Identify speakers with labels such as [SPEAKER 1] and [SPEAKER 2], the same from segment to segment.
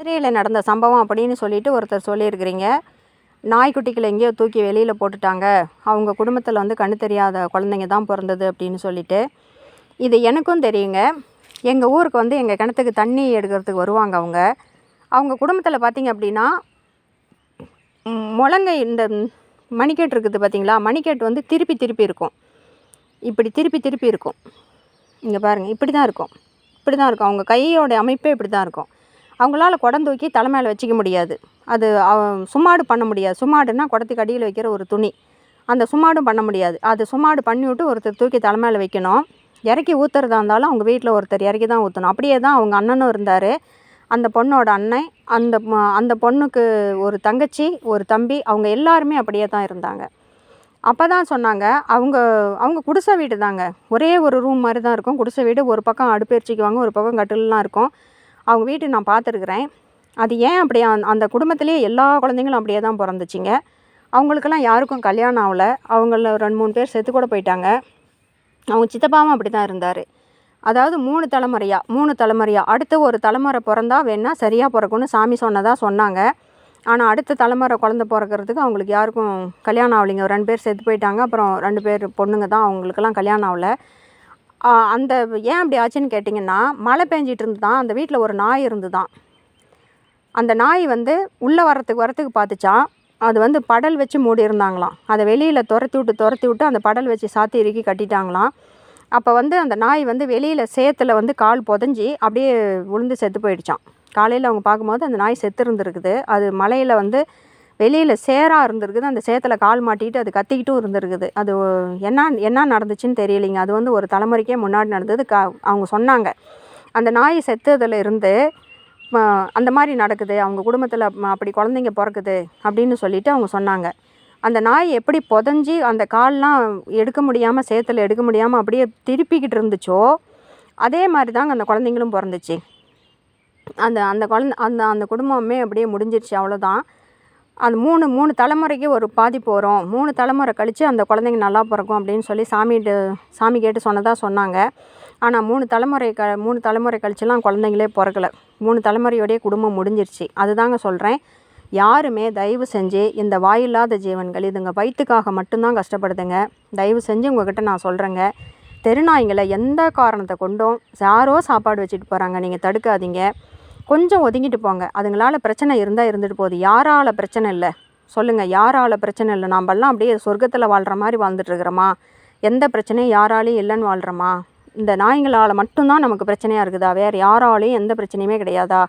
[SPEAKER 1] மதுரையில் நடந்த சம்பவம் அப்படின்னு சொல்லிட்டு ஒருத்தர் சொல்லியிருக்கிறீங்க. நாய்க்குட்டிகளை எங்கேயோ தூக்கி வெளியில் போட்டுட்டாங்க. அவங்க குடும்பத்தில் வந்து கண்ணு தெரியாத குழந்தைங்க தான் பிறந்தது அப்படின்னு சொல்லிட்டு. இது எனக்கும் தெரியுங்க. எங்கள் ஊருக்கு வந்து எங்கள் கிணத்துக்கு தண்ணி எடுக்கிறதுக்கு வருவாங்க அவங்க. அவங்க குடும்பத்தில் பார்த்தீங்க அப்படின்னா முழங்கை இந்த மணிக்கேட் இருக்குது பார்த்தீங்களா மணிக்கேட் வந்து திருப்பி திருப்பி இருக்கும். இப்படி திருப்பி திருப்பி இருக்கும். இங்கே பாருங்கள் இப்படி தான் இருக்கும். இப்படி தான் இருக்கும். அவங்க கையோடைய அமைப்பே இப்படி தான் இருக்கும். அவங்களால குடம் தூக்கி தலை மேலே வச்சுக்க முடியாது. அது அவ- பண்ண முடியாது. சும்மாடுனா குடத்துக்கு அடியில் வைக்கிற ஒரு துணி. அந்த சுமாடும் பண்ண முடியாது. அது சுமாடு பண்ணி விட்டு ஒருத்தர் தூக்கி தலை மேலே வைக்கணும். இறக்கி ஊற்றுறதா இருந்தாலும் அவங்க வீட்டில் ஒருத்தர் இறக்கி தான் ஊற்றணும் அப்படியே தான் அவங்க அண்ணனும் இருந்தார். அந்த பொண்ணோட அண்ணன் அந்த அந்த பொண்ணுக்கு ஒரு தங்கச்சி ஒரு தம்பி அவங்க எல்லாருமே அப்படியே தான் இருந்தாங்க. அப்போ தான் சொன்னாங்க அவங்க அவங்க குடிசை வீடு தாங்க. ஒரே ஒரு ரூம் மாதிரி தான் இருக்கும். குடிசை வீடு ஒரு பக்கம் அடுப்பு எரிச்சிக்குவாங்க ஒரு பக்கம் கட்டிலெலாம் இருக்கும். அவங்க வீட்டு நான் பார்த்துருக்குறேன். அது ஏன் அப்படி அந்த- அந்த குடும்பத்திலேயே எல்லா குழந்தைங்களும் அப்படியே தான் பிறந்துச்சிங்க. அவங்களுக்கெல்லாம் யாருக்கும் கல்யாணம் ஆகலை. அவங்கள ரெண்டு மூணு பேர் செத்து கூட போயிட்டாங்க. அவங்க சித்தப்பாவும் அப்படி தான் இருந்தார். அதாவது மூணு தலைமுறையா மூணு தலைமுறையா. அடுத்து ஒரு தலைமுறை பிறந்தா வேணால் சரியாக பிறக்கும்னு சாமி சொன்னதாக சொன்னாங்க. ஆனால் அடுத்த தலைமுறை குழந்த பிறக்கறதுக்கு அவங்களுக்கு யாருக்கும் கல்யாணம் ஆகலைங்க. ரெண்டு பேர் செத்து போயிட்டாங்க. அப்புறம் ரெண்டு பேர் பொண்ணுங்க தான். அவங்களுக்கெல்லாம் கல்யாணம் ஆகல. அந்த ஏன் அப்படி ஆச்சுன்னு கேட்டிங்கன்னா மழை பெஞ்சிட்டு இருந்து தான் அந்த வீட்டில் ஒரு நாய் இருந்து தான் அந்த நாய் வந்து உள்ளே வரத்துக்கு வரத்துக்கு பார்த்துச்சான் அது வந்து படல் வச்சு மூடி இருந்தாங்களாம் அதை வெளியில் துரத்தி விட்டு துரத்தி விட்டு அந்த படல் வச்சு சாத்தி இறுக்கி கட்டிட்டாங்களாம். அப்போ வந்து அந்த நாய் வந்து வெளியில் சேத்துல வந்து கால் புதஞ்சி அப்படியே விழுந்து செத்து போயிடுச்சான் காலையில் அவங்க பார்க்கும்போது அந்த நாய் செத்து இருந்திருக்குது. அது மலையில் வந்து வெளியில் சேராக இருந்திருக்குது. அந்த சேத்தில் கால் மாட்டிட்டு அது கத்திக்கிட்டும் இருந்திருக்குது. அது என்ன என்ன நடந்துச்சுன்னு தெரியலைங்க. அது வந்து ஒரு தலைமுறைக்கே முன்னாடி நடந்தது. க அவங்க சொன்னாங்க. அந்த நாய் செத்ததில் இருந்து அந்த மாதிரி நடக்குது. அவங்க குடும்பத்தில் அப்படி குழந்தைங்க பிறக்குது அப்படின்னு சொல்லிட்டு அவங்க சொன்னாங்க. அந்த நாய் எப்படி புதஞ்சி அந்த கால்லாம் எடுக்க முடியாமல் சேத்தில் எடுக்க முடியாமல் அப்படியே திருப்பிக்கிட்டு இருந்துச்சோ அதே மாதிரி தாங்க அந்த குழந்தைங்களும் பிறந்துச்சு. அந்த அந்த குழந்த அந்த அந்த குடும்பமே அப்படியே முடிஞ்சிருச்சு. அவ்வளோதான் அந்த மூணு மூணு தலைமுறைக்கு ஒரு பாதிப்பு வரும். மூணு தலைமுறை கழித்து அந்த குழந்தைங்க நல்லா பிறக்கும் அப்படின்னு சொல்லி சாமிகிட்ட சாமி கேட்டு சொன்னதாக சொன்னாங்க. ஆனால் மூணு தலைமுறை க மூணு தலைமுறை கழிச்சுலாம் குழந்தைங்களே பிறக்கல. மூணு தலைமுறையோடைய குடும்பம் முடிஞ்சிருச்சு. அதுதாங்க சொல்கிறேன் யாருமே தயவு செஞ்சு இந்த வாயில்லாத ஜீவன்கள் இதுங்க வயிற்றுக்காக மட்டும்தான் கஷ்டப்படுதுங்க. தயவு செஞ்சு உங்ககிட்ட நான் சொல்கிறேங்க தெருநாய்ங்களை எந்த காரணத்தை கொண்டும் யாரோ சாப்பாடு வச்சுட்டு போகிறாங்க நீங்கள் தடுக்காதீங்க. கொஞ்சம் ஒதுங்கிட்டு போங்க. அதுங்களால் பிரச்சனை இருந்தால் இருந்துட்டு போகுது. யாரால பிரச்சனை இல்லை? சொல்லுங்கள் யாரால பிரச்சனை இல்லை? நாம்பெல்லாம் அப்படியே சொர்க்கத்தில் வாழ்கிற மாதிரி வாழ்ந்துட்டுருக்குறோமா எந்த பிரச்சனையும் யாராலையும் இல்லைன்னு வாழ்கிறோமா இந்த நாய்ங்களால் மட்டும்தான் நமக்கு பிரச்சனையாக இருக்குதா? வேறு யாராலையும் எந்த பிரச்சனையுமே கிடையாதா?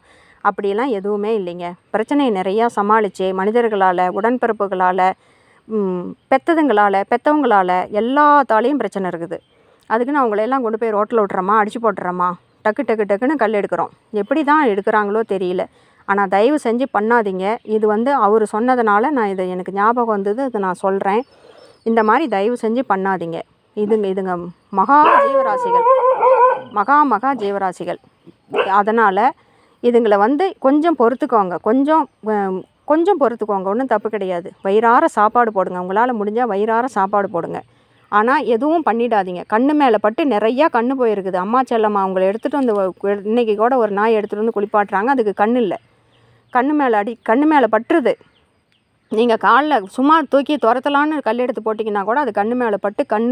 [SPEAKER 1] அப்படிலாம் எதுவுமே இல்லைங்க. பிரச்சனையை நிறையா சமாளித்து மனிதர்களால் உடன்பிறப்புகளால் பெத்ததுங்களால் பெற்றவங்களால் எல்லாத்தாலேயும் பிரச்சனை இருக்குது. அதுக்குன்னு அவங்களையெல்லாம் கொண்டு போய் ரோட்டில் விட்டுறோமா அடிச்சு போட்டுறோமா டக்கு டக்கு டக்குன்னு கல் எடுக்கிறோம். எப்படி தான் எடுக்கிறாங்களோ தெரியல. ஆனால் தயவு செஞ்சு பண்ணாதீங்க. இது வந்து அவர் சொன்னதுனால நான் இதை எனக்கு ஞாபகம் வந்தது இதை நான் சொல்கிறேன் இந்த மாதிரி தயவு செஞ்சு பண்ணாதீங்க. இதுங்க இதுங்க மகா ஜீவராசிகள். மகா மகா ஜீவராசிகள். அதனால் இதுங்களை வந்து கொஞ்சம் பொறுத்துக்கோங்க. கொஞ்சம் கொஞ்சம் பொறுத்துக்கோங்க. ஒன்றும் தப்பு கிடையாது. வயிறார சாப்பாடு போடுங்க. உங்களால் முடிஞ்சால் வயிறார சாப்பாடு போடுங்க. ஆனால் எதுவும் பண்ணிடாதீங்க. கண்ணு மேலே பட்டு நிறையா கண்ணு போயிருக்குது. அம்மா செல்லம்மா அவங்கள எடுத்துகிட்டு வந்து இன்றைக்கி இன்னைக்கு கூட ஒரு நாய் எடுத்துகிட்டு வந்து குளிப்பாட்டுறாங்க. அதுக்கு கண் இல்லை. கண்ணு மேலே அடி கண்ணு மேலே பட்டுருது. நீங்கள் காலில் சும்மா தூக்கி துரத்தலான்னு கல் எடுத்து போட்டிங்கன்னா கூட அது கண்ணு மேலே பட்டு கண்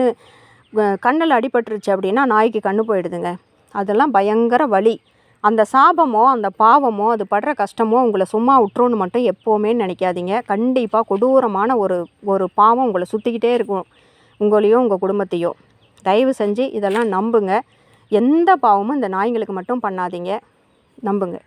[SPEAKER 1] கண்ணில் அடிபட்டுருச்சு அப்படின்னா நாய்க்கு கண்ணு போயிடுதுங்க. அதெல்லாம் பயங்கர வலி. அந்த சாபமோ அந்த பாவமோ அது படுற கஷ்டமோ உங்களை சும்மா விட்டுறோன்னு மட்டும் எப்போவுமே நினைக்காதீங்க. கண்டிப்பாக கொடூரமான ஒரு ஒரு பாவம் உங்களை சுற்றிக்கிட்டே இருக்கும். உங்களையோ உங்கள் குடும்பத்தையோ. தயவு செஞ்சு இதெல்லாம் நம்புங்க. எந்த பாவமும் இந்த நாய்ங்களுக்கு மட்டும் பண்ணாதீங்க. நம்புங்க.